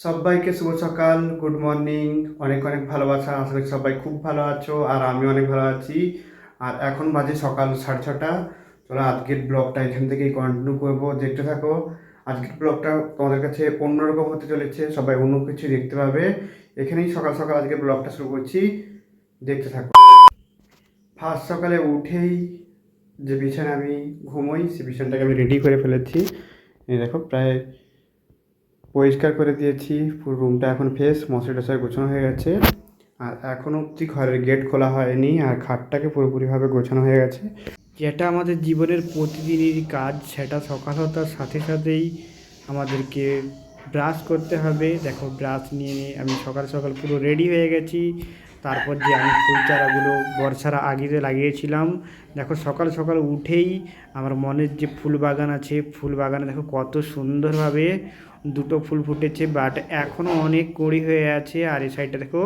সবাইকে শুভ সকাল good morning অনেক অনেক ভালোবাসা, আশা করি সবাই খুব ভালো আছো আর আমি অনেক ভালো আছি। আর এখন বাজে সকাল সাড়ে ছটা, চলো আজকের ব্লগটা এখান থেকেই কন্টিনিউ করব, দেখতে থাকো। আজকের ব্লগটা তোমাদের কাছে অন্যরকম হতে চলেছে, সবাই অন্য কিছু দেখতে পাবে। এখানেই সকাল সকাল আজকের ব্লগটা শুরু করছি, দেখতে থাকো। ফার্স্ট সকালে উঠেই যে বিছানায় আমি ঘুমোই সেই বিছানাটাকে আমি রেডি করে ফেলেছি। দেখো, প্রায় পরিষ্কার করে দিয়েছি, পুরো রুমটা এখন ফ্রেশ মশারি টশারি গোছানো হয়ে গেছে। আর এখনও অবধি ঘরের গেট খোলা হয়নি, আর খাটটাকে পুরোপুরিভাবে গোছানো হয়ে গেছে। যেটা আমাদের জীবনের প্রতিদিনের কাজ, সেটা সকাল হতার সাথে সাথেই আমাদেরকে ব্রাশ করতে হবে। দেখো ব্রাশ নিয়ে নিয়ে আমি সকাল সকাল পুরো রেডি হয়ে গেছি। তারপর যে আমি ফুল চারাগুলো বর্ষার আগেতে লাগিয়েছিলাম, দেখো সকাল সকাল উঠেই আমার মনের যে ফুল বাগান আছে, ফুল বাগানে দেখো কত সুন্দরভাবে দুটো ফুল ফুটেছে বাট এখনও অনেক কড়ি হয়ে আছে, আর এই সাইডটা দেখো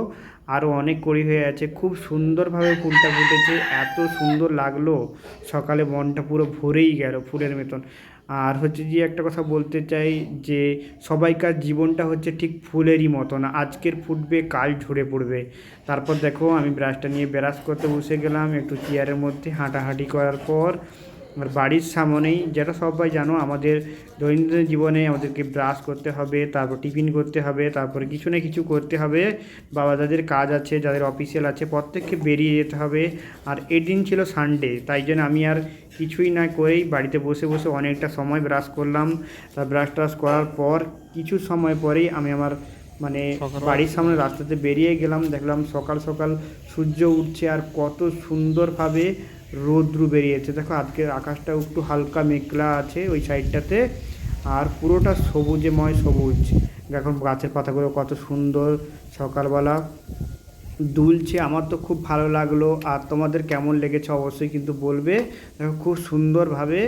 আরও অনেক কড়ি হয়ে আছে। খুব সুন্দরভাবে ফুলটা ফুটেছে, এত সুন্দর লাগল। সকালে মনটা পুরো ভরেই গেল ফুলের মতন। আর হচ্ছে যে একটা কথা বলতে চাই যে, সবাইকার জীবনটা হচ্ছে ঠিক ফুলেরই মতন। আজকের ফুটবে, কাল ঝরে পড়বে। তারপর দেখো, আমি ব্রাশটা নিয়ে ব্রাশ করতে বসে গেলাম, একটু চেয়ারের মধ্যে হাঁটাহাঁটি করার পর আর বাড়ির সামনেই যেটা সবাই জানো, আমাদের দৈনন্দিন জীবনে আমাদেরকে ব্রাশ করতে হবে, তারপর টিফিন করতে হবে, তারপরে কিছু না কিছু করতে হবে। বাবা, যাদের কাজ আছে, যাদের অফিসিয়াল আছে, প্রত্যেককে বেরিয়ে যেতে হবে। আর এই দিন ছিল সানডে তাই জন্য আমি আর কিছুই না করেই বাড়িতে বসে বসে অনেকটা সময় ব্রাশ করলাম। তার ব্রাশ ট্রাশ করার পর, কিছু সময় পরেই আমি আমার মানে বাড়ির সামনে রাস্তাতে বেরিয়ে গেলাম দেখলাম সকাল সকাল সূর্য উঠছে আর কত সুন্দরভাবে রৌদ্র বেরিয়েছে। দেখো আজকের আকাশটা একটু হালকা মেঘলা আছে ওই সাইডটাতে আর পুরোটা সবুজেময় সবুজ। এখন গাছের পাতাগুলো কত সুন্দর সকালবেলা। দুলছে আমার তো খুব ভালো লাগল। আর তোমাদের কেমন লেগেছে অবশ্যই কিন্তু বলবে। দেখো খুব সুন্দরভাবে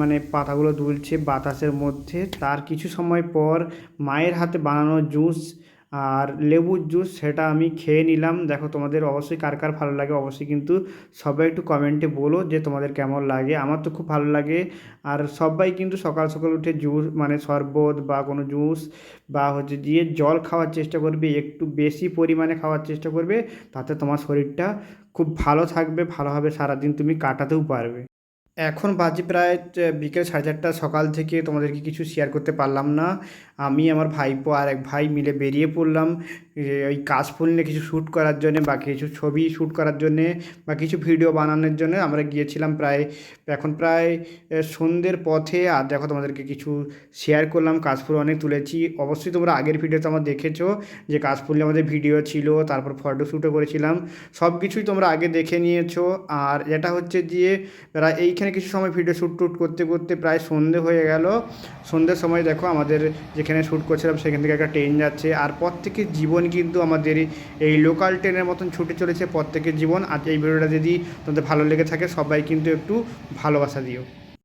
মানে পাতাগুলো দুলছে বাতাসের মধ্যে। তার কিছু সময় পর মায়ের হাতে বানানো জুস আর লেবুর জুস সেটা আমি খেয়ে নিলাম। দেখো তোমাদের অবশ্যই কার কার ভালো লাগে অবশ্যই কিন্তু সবাই একটু কমেন্টে বলো যে তোমাদের কেমন লাগে। আমার তো খুব ভালো লাগে। আর সবাই কিন্তু সকাল সকাল উঠে জুস মানে শরবত বা কোনো জুস বা হচ্ছে দিয়ে জল খাওয়ার চেষ্টা করবে, একটু বেশি পরিমাণে খাওয়ার চেষ্টা করবে, তাতে তোমার শরীরটা খুব ভালো থাকবে ভালোভাবে সারাদিন তুমি কাটাতেও পারবে। এখন বাজে প্রায় বিকেল সাড়ে চারটা সকাল থেকে তোমাদেরকে কিছু শেয়ার করতে পারলাম না। আমি, আমার ভাইপো আর এক ভাই মিলে বেরিয়ে পড়লাম ওই কাশফুল নিয়ে কিছু শ্যুট করার জন্য বা কিছু ছবি শ্যুট করার জন্যে বা কিছু ভিডিও বানানোর জন্য আমরা গিয়েছিলাম প্রায়, এখন প্রায় সন্ধ্যের পথে। আর দেখো তোমাদেরকে কিছু শেয়ার করলাম কাশফুল অনেক তুলেছি। অবশ্যই তোমরা আগের ভিডিওতে আমার দেখেছ যে কাশফুল নিয়ে আমাদের ভিডিও ছিল, তারপর ফটো শ্যুটও করেছিলাম। সব কিছুই তোমরা আগে দেখে নিয়েছো। আর এটা হচ্ছে যে প্রায় এইখানে কিছু সময় ভিডিও শ্যুট টুট করতে করতে প্রায় সন্ধে হয়ে গেল। সন্ধ্যের সময় দেখো আমাদের যেখানে শ্যুট করছিলাম, সেখান থেকে একটা ট্রেন যাচ্ছে। আর প্রত্যেকের জীবন কিন্তু আমাদের এই লোকাল ট্রেনের মতন ছুটে চলেছে প্রত্যেকের জীবন। আর এই ভিডিওটা যদি তোমাদের ভালো লেগে থাকে, সবাই কিন্তু একটু ভালোবাসা দিও।